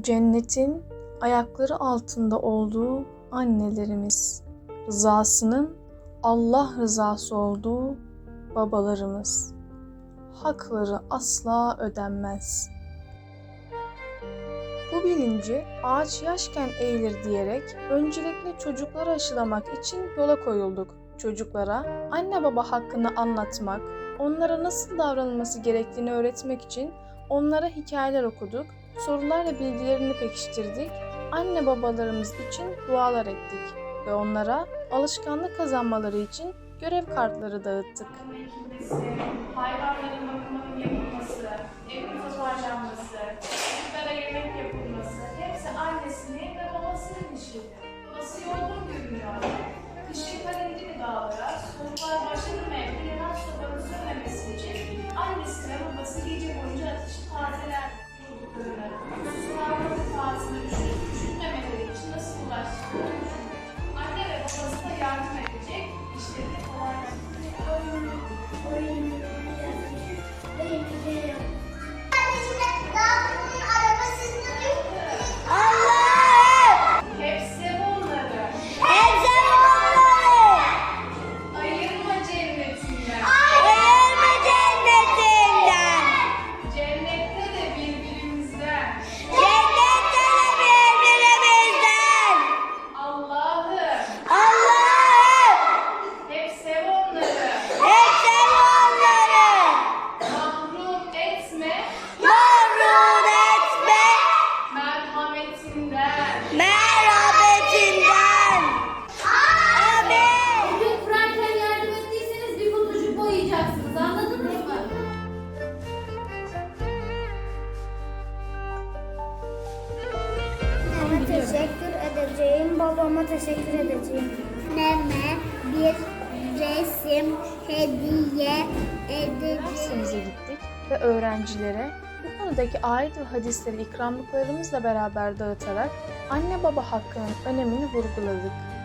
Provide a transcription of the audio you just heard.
Cennetin ayakları altında olduğu annelerimiz, rızasının Allah rızası olduğu babalarımız. Hakları asla ödenmez. Bu bilinci ağaç yaşken eğilir diyerek öncelikle çocukları aşılamak için yola koyulduk. Çocuklara anne baba hakkını anlatmak, onlara nasıl davranılması gerektiğini öğretmek için onlara hikayeler okuduk, sorularla bilgilerini pekiştirdik, anne babalarımız için dualar ettik ve onlara alışkanlık kazanmaları için görev kartları dağıttık. hayvanların bakımının yapılması, evin toparlanması, çocuklara yemek yapılması hepsi annesinin ve babasının işiydi. Babası yorgun görünüyor. Kışın kalender gıdalara, soğuklar başlamayan bir yanan sobanın sönmemesi için annesi ve babası gece boyunca ateşi tazeler too. Boyayacaksınız. Anladınız mı? Anneme teşekkür edeceğim, babama teşekkür edeceğim. Anneme bir resim hediye edeceğim. Dersimize gittik ve öğrencilere bu konudaki ayet ve hadisleri ikramlıklarımızla beraber dağıtarak anne baba hakkının önemini vurguladık.